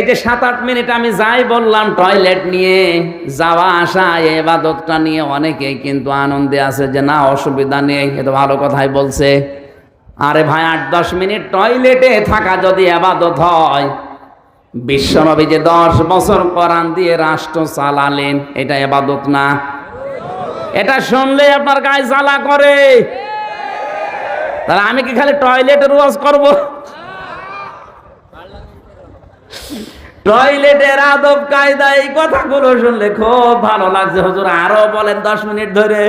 এই যে সাত আট মিনিট আমি যাই বললাম টয়লেট নিয়ে, যাওয়া আসা এবাদতটা নিয়ে অনেকেই কিন্তু আনন্দে আছে যে না, অসুবিধা নেই, এ তো ভালো কথাই বলছে। আরে ভাই আট দশ মিনিট টয়লেটে থাকা যদি আবাদত হয়, বিশ্বনবী যে দশ বছর কোরআন দিয়ে রাষ্ট্র চালালেন, এটা এবাদত না। এটা শুনলে আপনার গায়ে জ্বালা করে। তাহলে আমি কি খালি টয়লেটের ওয়াজ করব? টয়লেটের আদব কায়দা এই কথাগুলো শুনলে খুব ভালো লাগছে। হুজুর আরও বলেন দশ মিনিট ধরে।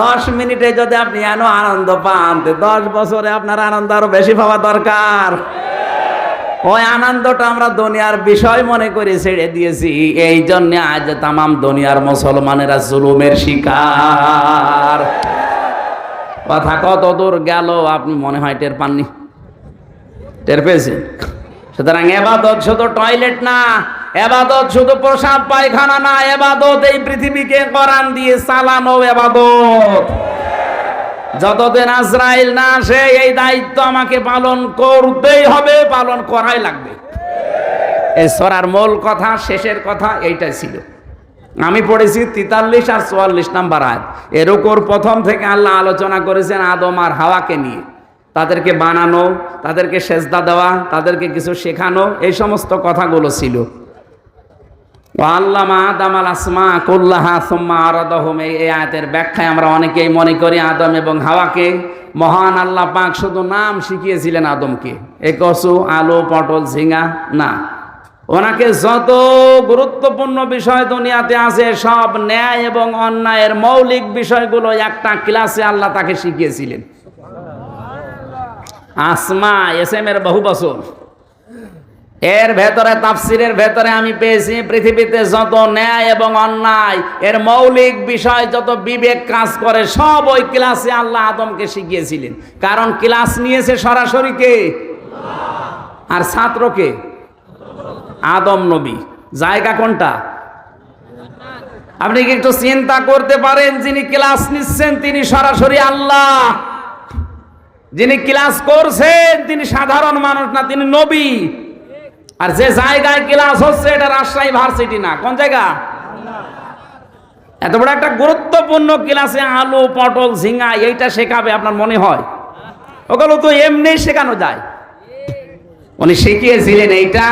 দশ মিনিটে যদি আপনি এন আনন্দ পান দশ বছরে আপনার আনন্দ আরও বেশি পাওয়া দরকার। ওই আনন্দটা আমরা দুনিয়ার বিষয় মনে করে ছেড়ে দিয়েছি। এই জন্য আজ তামাম দুনিয়ার মুসলমানেরা জুলুমের শিকার। কথা কত দূর গেল, আপনি মনে হয় টের পাননি। টের পেয়েছেন? সুতরাং এবাদত শুধু টয়লেট না, এবাদত শুধু প্রসাদ পায়খানা না, এবাদত এই পৃথিবীকে কোরআন দিয়ে চালানো এবাদত। যতদিন আজরাইল না আসে, এই দায়িত্ব আমাকে পালন করতেই হবে, পালন করাই লাগবে। এই সরার মূল কথা, শেষের কথা এইটাই ছিল। আমি পড়েছি তেতাল্লিশ আর চুয়াল্লিশ নাম্বার আয়াত। এর উপর প্রথম থেকে আল্লাহ আলোচনা করেছেন আদম আর হাওয়াকে নিয়ে। তাদেরকে বানানো, তাদেরকে সেজদা দেওয়া, তাদেরকে কিছু শেখানো, এই সমস্ত কথাগুলো ছিল। আল্লামা আদাম আল আসমা কুল্লাহা সুম্মা আরাদহম এই আয়াতের ব্যাখ্যায় আমরা অনেকেই মনে করি আদম এবং হাওয়াকে। মহান আল্লাহ পাক শুধু নাম শিখিয়েছিলেন আদমকে। এ কচু, আলু, পটল, ঝিঙা, না। ওনাকে যত গুরুত্বপূর্ণ বিষয় দুনিয়াতে আছে, সব ন্যায় এবং অন্যায়ের মৌলিক বিষয়গুলো একটা ক্লাসে আল্লাহ তাকে শিখিয়েছিলেন। আসমা এস এম এর বহু বছর। এর ভেতরে, তাফসিরের ভেতরে আমি পেয়েছি পৃথিবীতে যত ন্যায় এবং অন্যায়, এর মৌলিক বিষয় যত বিবেক কাজ করে, সব ওই ক্লাসে আল্লাহ আদমকে শিখিয়েছিলেন। কারণ ক্লাস নিয়েছে সরাসরি কে? আর ছাত্রকে আদম নবী। জায়গা কোনটা? আপনি কি একটু চিন্তা করতে পারেন, যিনি ক্লাস নিচ্ছেন, তিনি সরাসরি আল্লাহ। যিনি ক্লাস করছেন, তিনি সাধারণ মানুষ না, তিনি নবী। আর যে জায়গায় ক্লাস হচ্ছে, এটা রাজশাহী ভার্সিটি না। কোন জায়গা? এত বড় একটা গুরুত্বপূর্ণ ক্লাসে আলু, পটল, ঝিঙা, এইটা শেখাবে আপনার মনে হয়? ওগুলো তো এমনি শেখানো যায়। উনি শিখিয়েছিলেন এইটা,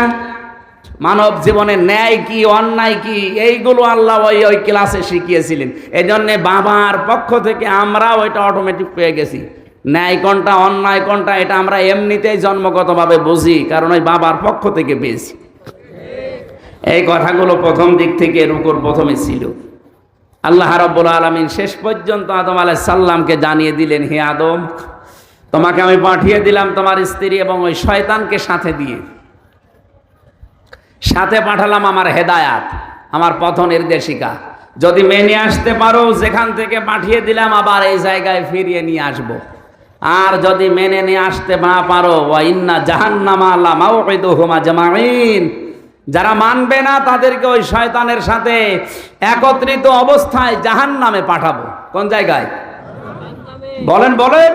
মানব জীবনে ন্যায় কি, অন্যায় কি, এইগুলো আল্লাহ ওই ওই ক্লাসে শিখিয়েছিলেন। এই জন্যে বাবার পক্ষ থেকে আমরাও ওইটা অটোমেটিক পেয়ে গেছি। ন্যায় কোনটা, অন্যায় কোনটা, এটা আমরা এমনিতেই জন্মগতভাবে বুঝি, কারণ ওই বাবার পক্ষ থেকে পেয়েছি। এই কথাগুলো প্রথম দিক থেকে রুকুর প্রথমে ছিল। আল্লাহ রব্বুল আলমিন শেষ পর্যন্ত আদম আলাহ সাল্লামকে জানিয়ে দিলেন, হে আদম, তোমাকে আমি পাঠিয়ে দিলাম তোমার স্ত্রী এবং ওই শয়তানকে সাথে দিয়ে। সাথে পাঠালাম আমার হেদায়াত, আমার পথ নির্দেশিকা। যদি মেনে আসতে পারো, যেখান থেকে পাঠিয়ে দিলাম, আবার এই জায়গায় ফিরিয়ে নিয়ে আসব। আর যদি মেনে নিয়ে আসতে না পারো ইন্না জাহান্নামা আল্লাহ হুমা জামাইন যারা মানবে না, তাদেরকে ওই শয়তানের সাথে একত্রিত অবস্থায় জাহান নামে পাঠাবো। কোন জায়গায়? বলেন বলেন।